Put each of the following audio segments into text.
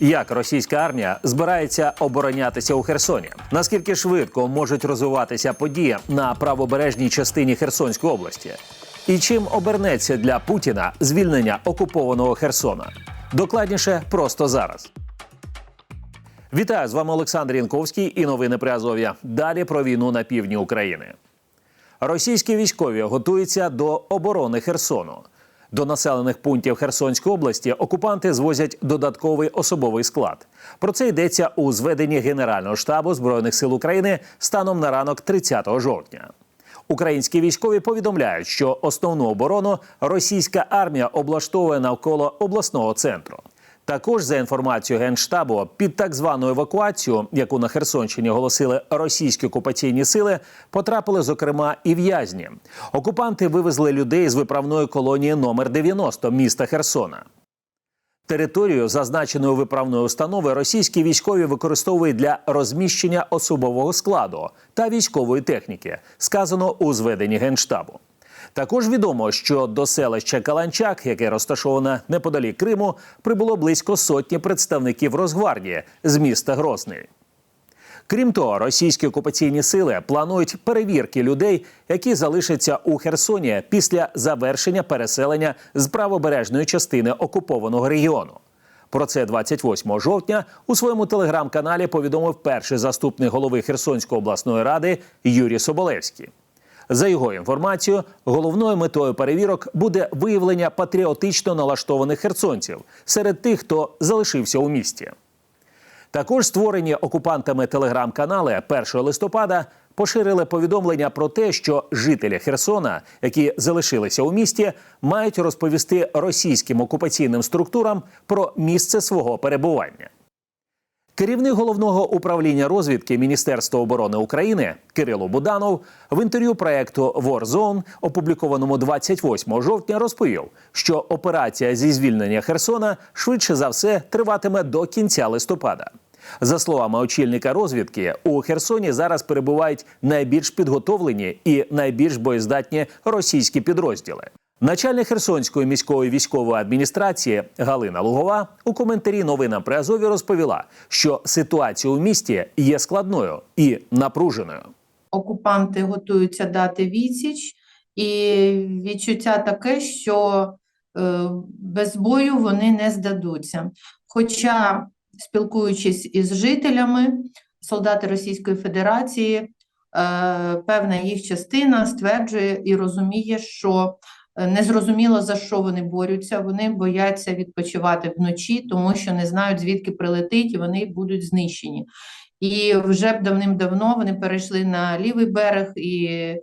Як російська армія збирається оборонятися у Херсоні? Наскільки швидко можуть розвиватися події на правобережній частині Херсонської області? І чим обернеться для Путіна звільнення окупованого Херсона? Докладніше просто зараз. Вітаю з вами Олександр Янковський і новини при Азов'я. Далі про війну на півдні України. Російські військові готуються до оборони Херсону. До населених пунктів Херсонської області окупанти звозять додатковий особовий склад. Про це йдеться у зведенні Генерального штабу збройних сил України станом на ранок 30 жовтня. Українські військові повідомляють, що основну оборону російська армія облаштовує навколо обласного центру. Також за інформацією генштабу, під так звану евакуацію, яку на Херсонщині оголосили російські окупаційні сили, потрапили зокрема і в'язні. Окупанти вивезли людей з виправної колонії номер 90 міста Херсона. Територію, зазначеної виправною установи, російські військові використовують для розміщення особового складу та військової техніки, сказано у зведенні генштабу. Також відомо, що до селища Каланчак, яке розташоване неподалік Криму, прибуло близько сотні представників Росгвардії з міста Грозний. Крім того, російські окупаційні сили планують перевірки людей, які залишаться у Херсоні після завершення переселення з правобережної частини окупованого регіону. Про це 28 жовтня у своєму телеграм-каналі повідомив перший заступник голови Херсонської обласної ради Юрій Соболевський. За його інформацією, головною метою перевірок буде виявлення патріотично налаштованих херсонців серед тих, хто залишився у місті. Також створені окупантами телеграм-канали 1 листопада поширили повідомлення про те, що жителі Херсона, які залишилися у місті, мають розповісти російським окупаційним структурам про місце свого перебування. Керівник головного управління розвідки Міністерства оборони України Кирило Буданов в інтерв'ю проекту Warzone, опублікованому 28 жовтня, розповів, що операція зі звільнення Херсона швидше за все триватиме до кінця листопада. За словами очільника розвідки, у Херсоні зараз перебувають найбільш підготовлені і найбільш боєздатні російські підрозділи. Начальник Херсонської міської військової адміністрації Галина Лугова у коментарі новинам при Азові розповіла, що ситуація у місті є складною і напруженою. окупанти готуються дати відсіч, і відчуття таке, що е, без бою вони не здадуться. Хоча, спілкуючись із жителями, солдати Російської Федерації, е, певна їх частина стверджує і розуміє, що незрозуміло за що вони борються. Вони бояться відпочивати вночі, тому що не знають, звідки прилетить, і вони будуть знищені. І вже давним-давно вони перейшли на лівий берег і е,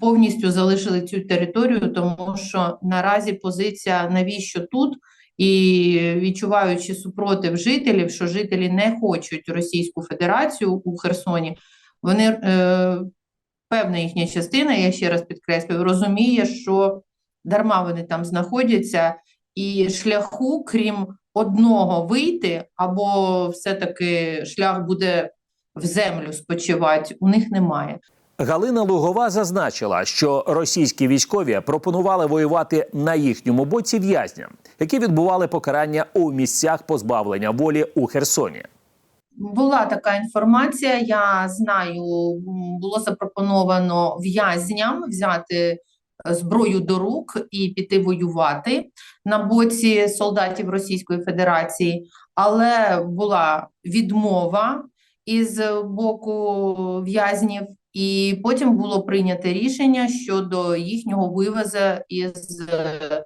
повністю залишили цю територію, тому що наразі позиція навіщо тут, і відчуваючи супротив жителів, що жителі не хочуть Російську Федерацію у Херсоні, вони е, певна їхня частина, я ще раз підкреслюю, розуміє, що дарма вони там знаходяться, і шляху, крім одного вийти, або все-таки шлях буде в землю спочивати, у них немає. Галина Лугова зазначила, що російські військові пропонували воювати на їхньому боці в'язням, які відбували покарання у місцях позбавлення волі у Херсоні. Була така інформація, я знаю, було запропоновано в'язням взяти е, зброю до рук і піти воювати на боці солдатів Російської Федерації, але була відмова із боку в'язнів, і потім було прийнято рішення щодо їхнього вивозу із е,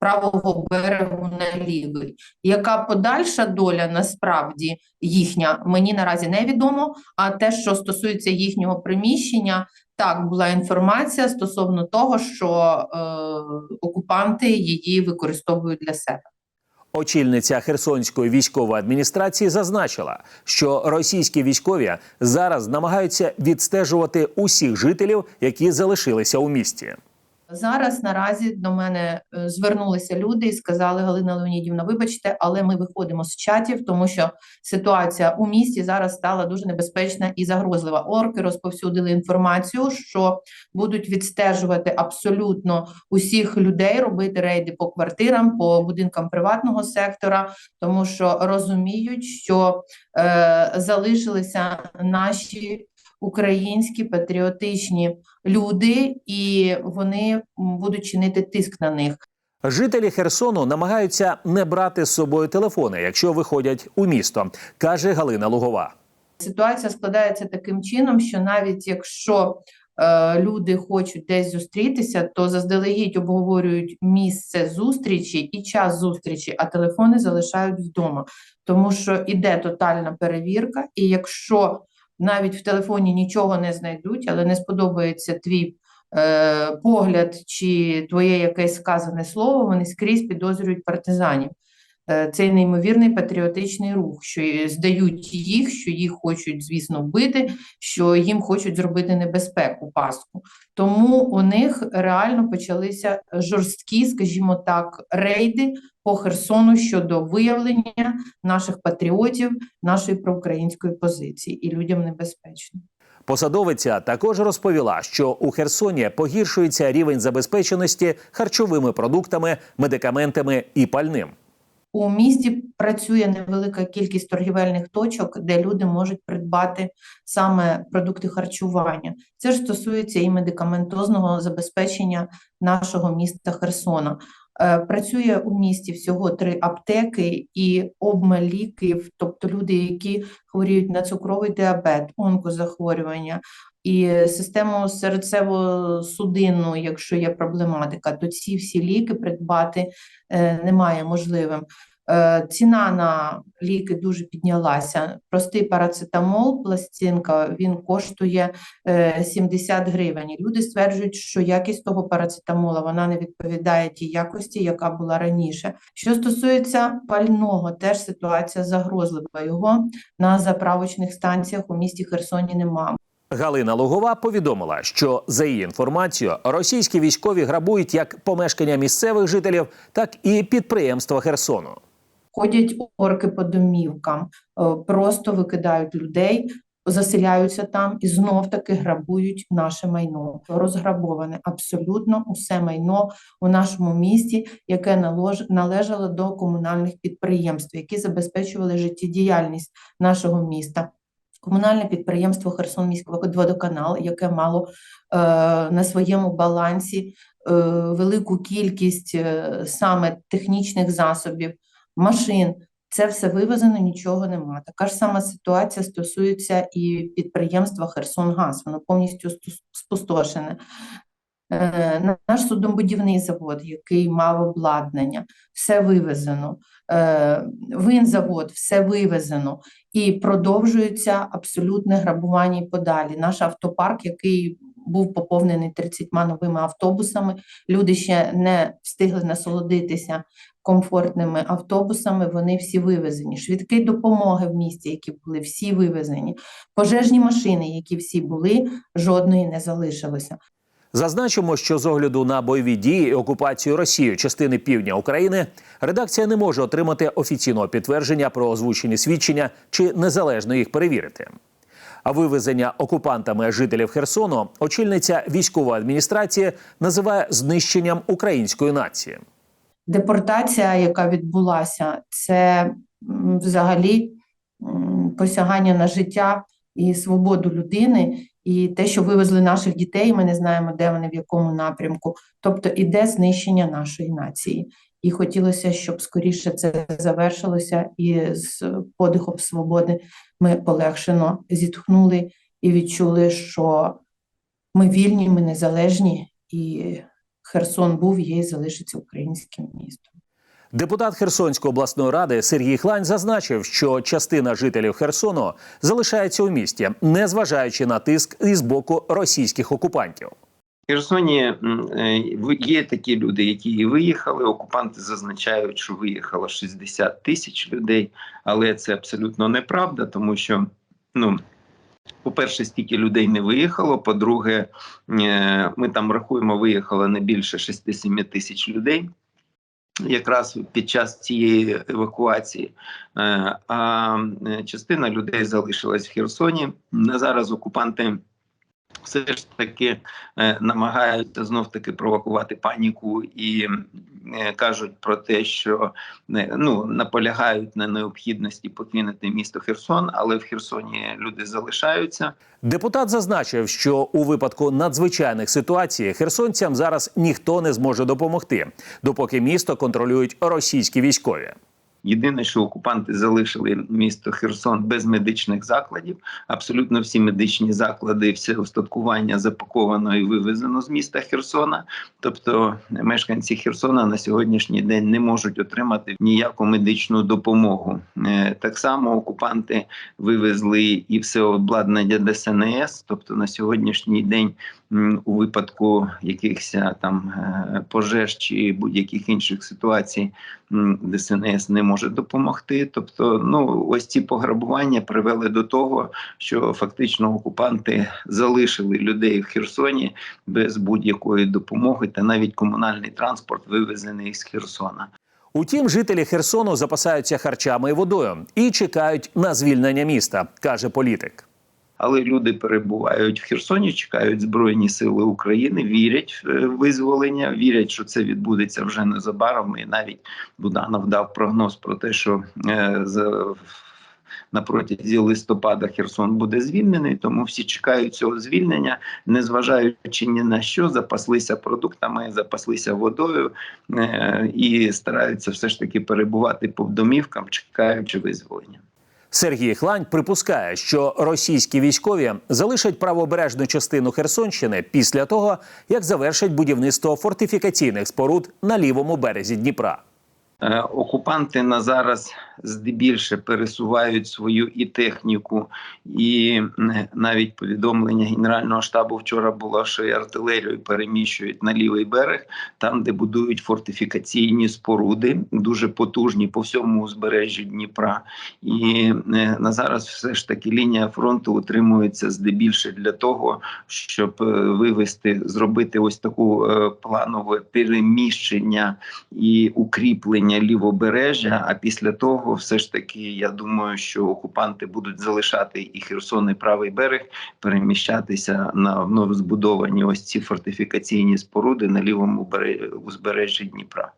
правого берегу на лівий. Яка подальша доля насправді їхня, мені наразі невідомо. А те, що стосується їхнього приміщення, так була інформація стосовно того, що е, окупанти її використовують для себе. Очільниця Херсонської військової адміністрації зазначила, що російські військові зараз намагаються відстежувати усіх жителів, які залишилися у місті. Зараз наразі до мене е, звернулися люди і сказали, Галина Леонідівна, вибачте, але ми виходимо з чатів, тому що ситуація у місті зараз стала дуже небезпечна і загрозлива. Орки розповсюдили інформацію, що будуть відстежувати абсолютно усіх людей, робити рейди по квартирам, по будинкам приватного сектора, тому що розуміють, що е, залишилися наші українські патріотичні люди, і вони будуть чинити тиск на них. Жителі Херсону намагаються не брати з собою телефони, якщо виходять у місто, каже Галина Лугова. Ситуація складається таким чином, що навіть якщо е, люди хочуть десь зустрітися, то заздалегідь обговорюють місце зустрічі і час зустрічі, а телефони залишають вдома, тому що іде тотальна перевірка, і якщо навіть в телефоні нічого не знайдуть, але не сподобається твій е, погляд чи твоє якесь сказане слово, вони скрізь підозрюють партизанів. Е, Цей неймовірний патріотичний рух, що здають їх, що їх хочуть, звісно, вбити, що їм хочуть зробити небезпеку паску. Тому у них реально почалися жорсткі, скажімо так, рейди по Херсону щодо виявлення наших патріотів, нашої проукраїнської позиції, і людям небезпечно. Посадовиця також розповіла, що у Херсоні погіршується рівень забезпеченості харчовими продуктами, медикаментами і пальним. У місті працює невелика кількість торгівельних точок, де люди можуть придбати саме продукти харчування. Це ж стосується і медикаментозного забезпечення нашого міста Херсона. Е, Працює у місті всього три аптеки і обмаль тобто люди, які хворіють на цукровий діабет, онкозахворювання і систему серцево-судинну, якщо є проблематика, то ці всі ліки придбати е, немає можливим. Е, Ціна на ліки дуже піднялася. Простий парацетамол, пластинка, він коштує е, 70 гривень. Люди стверджують, що якість того парацетамола вона не відповідає тій якості, яка була раніше. Що стосується пального, теж ситуація загрозлива. Його на заправочних станціях у місті Херсоні немає. Галина Лугова повідомила, що за її інформацією, російські військові грабують як помешкання місцевих жителів, так і підприємства Херсону. Ходять орки по домівкам, е, просто викидають людей, заселяються там і знов таки грабують наше майно. Розграбоване абсолютно усе майно у нашому місті, яке належало до комунальних підприємств, які забезпечували життєдіяльність нашого міста. Комунальне підприємство Херсонміський водоканал, яке мало е, на своєму балансі е, велику кількість е, саме технічних засобів, машин. Це все вивезено, нічого нема. Така ж сама ситуація стосується і підприємства Херсонгаз. Воно повністю спустошене. Е, на- Наш суднобудівний завод, який мав обладнання, все вивезено. Е, Винзавод, все вивезено. І продовжується абсолютне грабування і подалі. Наш автопарк, який був поповнений 30 новими автобусами, люди ще не встигли насолодитися комфортними автобусами, вони всі вивезені. Швидкі допомоги в місті, які були, всі вивезені. Пожежні машини, які всі були, жодної не залишилося. Зазначимо, що з огляду на бойові дії і окупацію Росією частини півдня України редакція не може отримати офіційного підтвердження про озвучені свідчення чи незалежно їх перевірити. А вивезення окупантами жителів Херсону очільниця військової адміністрації називає знищенням української нації. Депортація, яка відбулася, це взагалі посягання на життя і свободу людини, і те, що вивезли наших дітей, ми не знаємо, де вони в якому напрямку. Тобто іде знищення нашої нації. І хотілося, щоб скоріше це завершилося, і з подихом свободи ми полегшено зітхнули і відчули, що ми вільні, ми незалежні, і Херсон був, є і залишиться українським містом. Депутат Херсонської обласної ради Сергій Хлань зазначив, що частина жителів Херсону залишається у місті, незважаючи на тиск із боку російських окупантів. В Херсоні е, є такі люди, які і виїхали. Окупанти зазначають, що виїхало 60 тисяч людей, але це абсолютно неправда, тому що ну, По-перше, стільки людей не виїхало. По-друге, е, ми там рахуємо, виїхало не більше 6-7 тисяч людей. Якраз під час цієї евакуації, Е, а е, частина людей залишилась в Херсоні. Зараз окупанти все ж таки е, намагаються знов таки провокувати паніку і е, кажуть про те, що е, ну наполягають на необхідності покинути місто Херсон, але в Херсоні люди залишаються. Депутат зазначив, що у випадку надзвичайних ситуацій херсонцям зараз ніхто не зможе допомогти, допоки місто контролюють російські військові. Єдине, що окупанти залишили місто Херсон без медичних закладів. Абсолютно всі медичні заклади, все устаткування запаковано і вивезено з міста Херсона. Тобто мешканці Херсона на сьогоднішній день не можуть отримати ніяку медичну допомогу. Е, Так само окупанти вивезли і все обладнання ДСНС. Тобто на сьогоднішній день у випадку якихось там е, пожеж чи будь-яких інших ситуацій ДСНС не може допомогти. Тобто, ну ось ці пограбування привели до того, що фактично окупанти залишили людей в Херсоні без будь-якої допомоги, та навіть комунальний транспорт вивезений з Херсона. Утім, жителі Херсону запасаються харчами і водою і чекають на звільнення міста, каже політик. Але люди перебувають в Херсоні, чекають Збройні Сили України, вірять в е, визволення, вірять, що це відбудеться вже незабаром. І навіть Буданов дав прогноз про те, що е, з на протязі листопада Херсон буде звільнений, тому всі чекають цього звільнення, незважаючи ні на що, запаслися продуктами, запаслися водою е, і стараються все ж таки перебувати по домівкам, чекаючи визволення. Сергій Хлань припускає, що російські військові залишать правобережну частину Херсонщини після того, як завершать будівництво фортифікаційних споруд на лівому березі Дніпра. Е, Окупанти на зараз здебільше пересувають свою і техніку, і навіть повідомлення Генерального штабу вчора було, що і артилерію переміщують на лівий берег, там, де будують фортифікаційні споруди, дуже потужні по всьому узбережжю Дніпра. І е, на зараз все ж таки лінія фронту утримується здебільше для того, щоб е, вивести, зробити ось таку планове переміщення і укріплення лівобережжя. А після того, все ж таки, я думаю, що окупанти будуть залишати і Херсон, і правий берег, переміщатися на вновь збудовані ось ці фортифікаційні споруди на лівому бере- узбережжі Дніпра.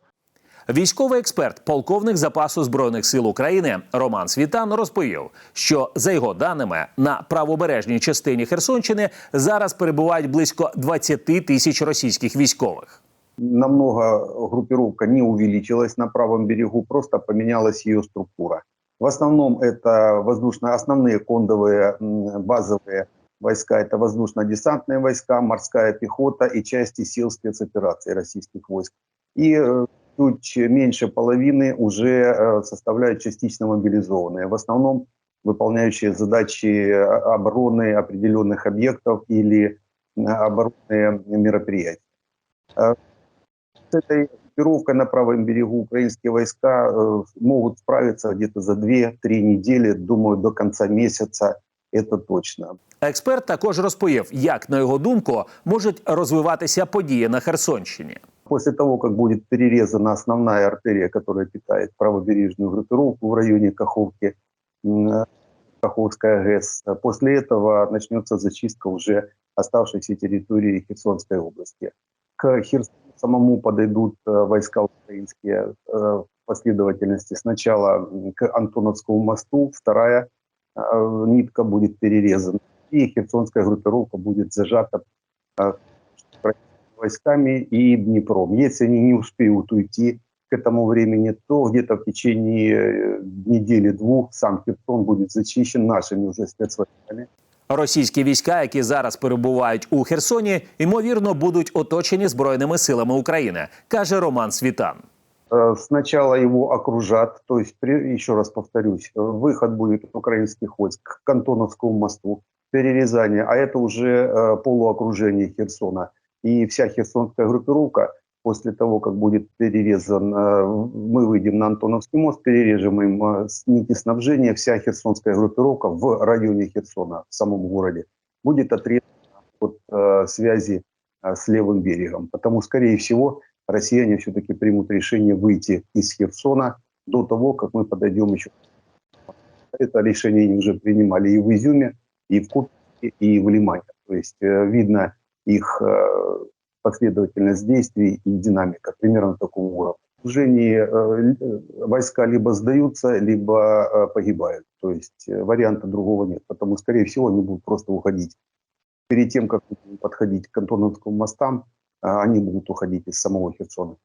Військовий експерт, полковник запасу збройних сил України Роман Світан розповів, що за його даними на правобережній частині Херсонщини зараз перебувають близько 20 тисяч російських військових. Намного группировка не увеличилась на правом берегу, просто поменялась ее структура. В основном это воздушно, основные кондовые базовые войска, это воздушно-десантные войска, морская пехота и части сил спецопераций российских войск. И э, чуть меньше половины уже э, составляют частично мобилизованные, в основном выполняющие задачи э, обороны определенных объектов или э, оборонные мероприятия. Э, с этой группировкой на правом берегу украинские войска э, могут справиться где-то за 2-3 недели, думаю, до конца месяца, это точно. Експерт також розповів, як на його думку можуть розвиватися події на Херсонщині. После того, как будет перерезана основная артерия, которая питает правобережную группировку в районе Каховки, м, Каховская ГЭС, э, после этого начнется зачистка уже оставшейся территории Херсонской области. К Херсону самому подойдут э, войска украинские э, в последовательности. Сначала к Антоновскому мосту, вторая э, нитка будет перерезана, и херсонская группировка будет зажата войсками и Днепром. Если они не успеют уйти к этому времени, то где-то в течение недели-двух сам Херсон будет зачищен нашими уже спецвойсками. Російські війська, які зараз перебувають у Херсоні, ймовірно, будуть оточені збройними силами України, каже Роман Світан. Э, Сначала его окружат, то есть, при- еще раз повторюсь, э, выход будет украинских войск к Антоновскому мосту, перерезание, а это уже э, полуокружение Херсона. И вся херсонская группировка после того, как будет перерезан, э, мы выйдем на Антоновский мост, перережем им э, нити снабжения, вся херсонская группировка в районе Херсона, в самом городе, будет отрезана от э, связи с левым берегом. Потому, скорее всего, россияне все-таки примут решение выйти из Херсона до того, как мы подойдем еще. Это решение они уже принимали и в Изюме, и в Купе, и в Лимане. То есть видно их последовательность действий и динамика примерно такого уровня. В движении э, л- войска либо сдаются, либо э, погибают. То есть э, варианта другого нет. Потому, скорее всего, они будут просто уходить. Перед тем, как подходить к Антоновским мостам, э, они будут уходить из самого Херсона.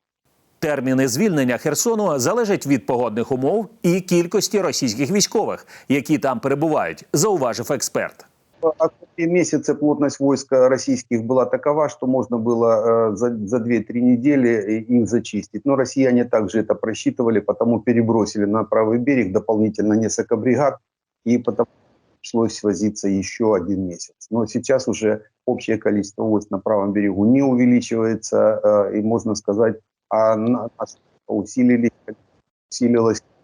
Терміни звільнення Херсону залежать від погодних умов і кількості російських військових, які там перебувають, зауважив експерт. А в месяце плотность войск российских была такова, что можно было э, за, за 2-3 недели э, их зачистить. Но россияне также это просчитывали, потому перебросили на правый берег дополнительно несколько бригад, и потому пришлось возиться еще один месяц. Но сейчас уже общее количество войск на правом берегу не увеличивается, э, и можно сказать, а на- нас усилили, усилилось э,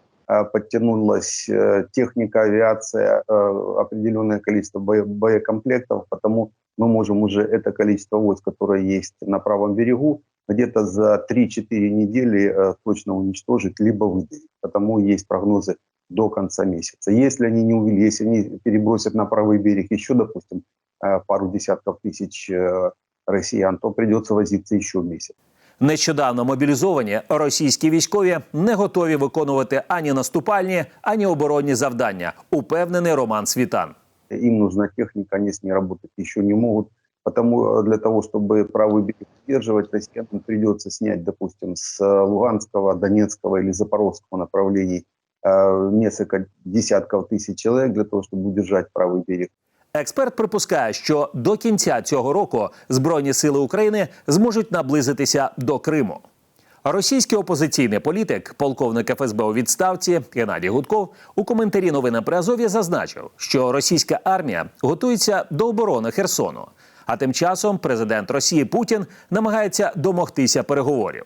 подтянулась э, техника, авиация, э, определенное количество бое- боекомплектов, потому мы можем уже это количество войск, которое есть на правом берегу, где-то за 3-4 недели э, точно уничтожить, либо выделить. Потому есть прогнозы до конца месяца. Если они не увели, если они перебросят на правый берег еще, допустим, э, пару десятков тысяч э, россиян, то придется возиться еще месяц. Нещодавно мобілізовані російські військові не готові виконувати ані наступальні, ані оборонні завдання, упевнений Роман Світан. им нужна техника, они с ней работать еще не могут. Потому э, для того, чтобы правый берег удерживать, россиянам придется снять, допустим, с э, Луганского, Донецкого или Запорожского направлений э, несколько десятков тысяч человек для того, чтобы удержать правый берег. Експерт припускає, що до кінця цього року Збройні сили України зможуть наблизитися до Криму. Російський опозиційний політик, полковник ФСБ у відставці Геннадій Гудков у коментарі новини при Азов'я зазначив, що російська армія готується до оборони Херсону. А тим часом президент Росії Путін намагається домогтися переговорів.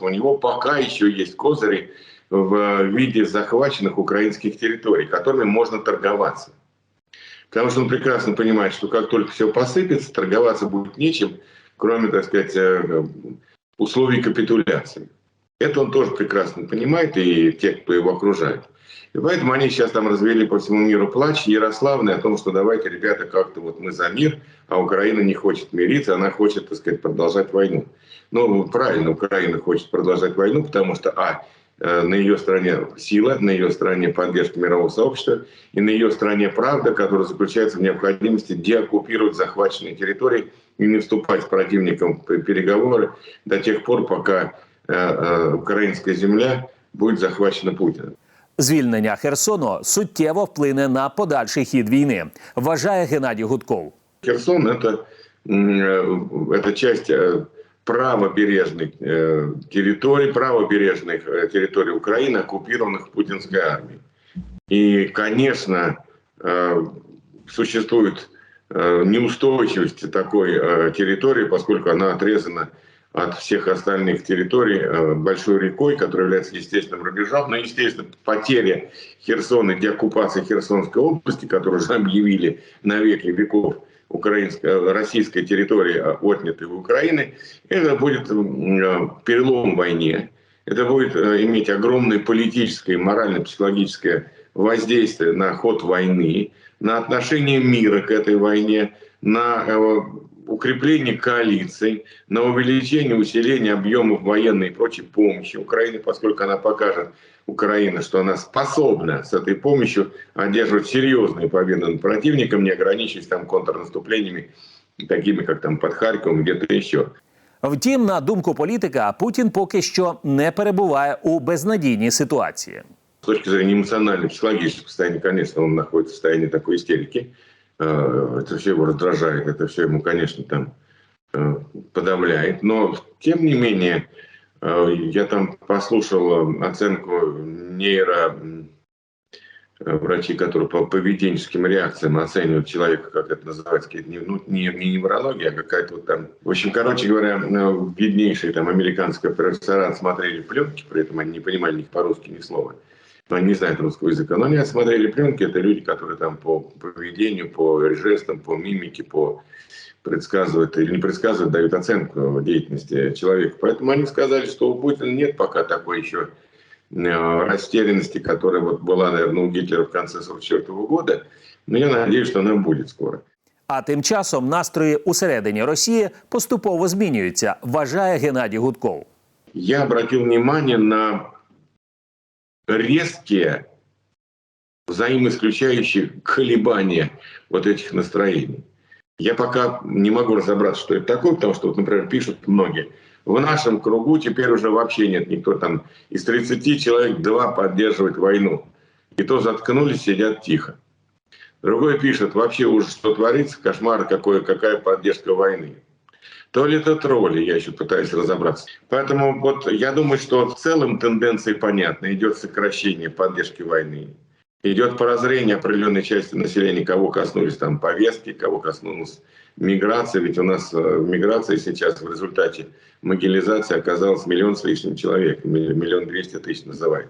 У него пока еще есть козыри в виде захваченных украинских территорий, которыми можно торговаться. Потому что он прекрасно понимает, что как только все посыпется, торговаться будет нечем, кроме, так сказать, э, условий капитуляции. Это он тоже прекрасно понимает, и те, кто его окружает. И поэтому они сейчас там развели по всему миру плач Ярославный о том, что давайте, ребята, как-то вот мы за мир, а Украина не хочет мириться, она хочет, так сказать, продолжать войну. Ну, правильно, Украина хочет продолжать войну, потому что, а, на ее стороне сила, на ее стороне поддержка мирового сообщества и на ее стороне правда, которая заключается в необходимости деоккупировать захваченные территории и не вступать с противником в переговоры до тех пор, пока э, э, украинская земля будет захвачена Путиным. Звільнення Херсону суттєво вплине на подальший хід війни, вважає Геннадій Гудков. Херсон это, м, э, это часть э, правобережных э, территорий, правобережных э, территорий Украины, оккупированных путинской армией. И, конечно, э, существует э, неустойчивость такой э, территории, поскольку она отрезана от всех остальных территорий э, большой рекой, которая является естественным рубежом. Но, естественно, потеря Херсона, деоккупация Херсонской области, которую уже объявили на веки веков украинской, э, российской территории, э, отнятой у Украины, это будет э, перелом в войне. Это будет э, иметь огромное политическое, морально-психологическое воздействие на ход войны, на отношение мира к этой войне, на укрепление коалиций, на увеличение, усиление объемов военной и прочей помощи Украине, поскольку она покажет Украина, что она способна с этой помощью одерживать серьезные победы над противником, не ограничиваясь там контрнаступлениями, такими как там под Харьковом, где-то еще. Втім, на думку політика, Путін поки що не перебуває у безнадійній ситуації. С точки зрения эмоционально-психологического состояния, конечно, он находится в состоянии такой истерики. Э, Это все его раздражает, это все ему, конечно, там э, подавляет. Но, тем не менее, э, я там послушал оценку нейро врачи, которые по поведенческим реакциям оценивают человека, как это называется, не, ну, не, не неврология, а какая-то вот там... В общем, короче говоря, виднейшие там американские профессора смотрели пленки, при этом они не понимали ни по-русски ни слова. Но они не знают русского языка. Но они отсмотрели пленки, это люди, которые там по поведению, по жестам, по мимике, по предсказывают или не предсказывают, дают оценку деятельности человека. Поэтому они сказали, что у Путина нет пока такой еще э, растерянности, которая вот была, наверное, у Гитлера в конце 1944 года. Но я надеюсь, что она будет скоро. А тим часом настрої усередині Росії поступово змінюються, вважає Геннадій Гудков. Я обратил внимание на резкие взаимоисключающие колебания вот этих настроений. Я пока не могу разобраться, что это такое, потому что, вот, например, пишут многие. В нашем кругу теперь уже вообще нет никто там. Из 30 человек два поддерживает войну. И то заткнулись, сидят тихо. Другой пишет, вообще уже что творится, кошмар какой, какая поддержка войны. То ли это тролли, я еще пытаюсь разобраться. Поэтому вот я думаю, что в целом тенденции понятны. Идет сокращение поддержки войны. Идет прозрение определенной части населения, кого коснулись там повестки, кого коснулась миграция. Ведь у нас э, в миграции сейчас в результате могилизации оказалось миллион с лишним человек. Милли- Миллион двести тысяч называют.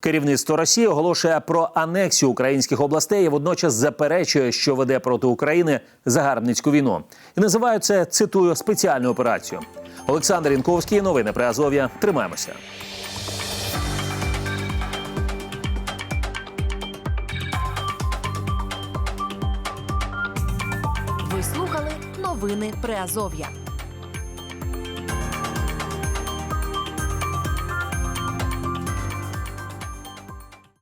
Керівництво Росії оголошує про анексію українських областей і водночас заперечує, що веде проти України загарбницьку війну, і називає це цитую спеціальну операцію. Олександр Інковський, новини при Азов'я. Тримаємося. Ви слухали новини Приазов'я.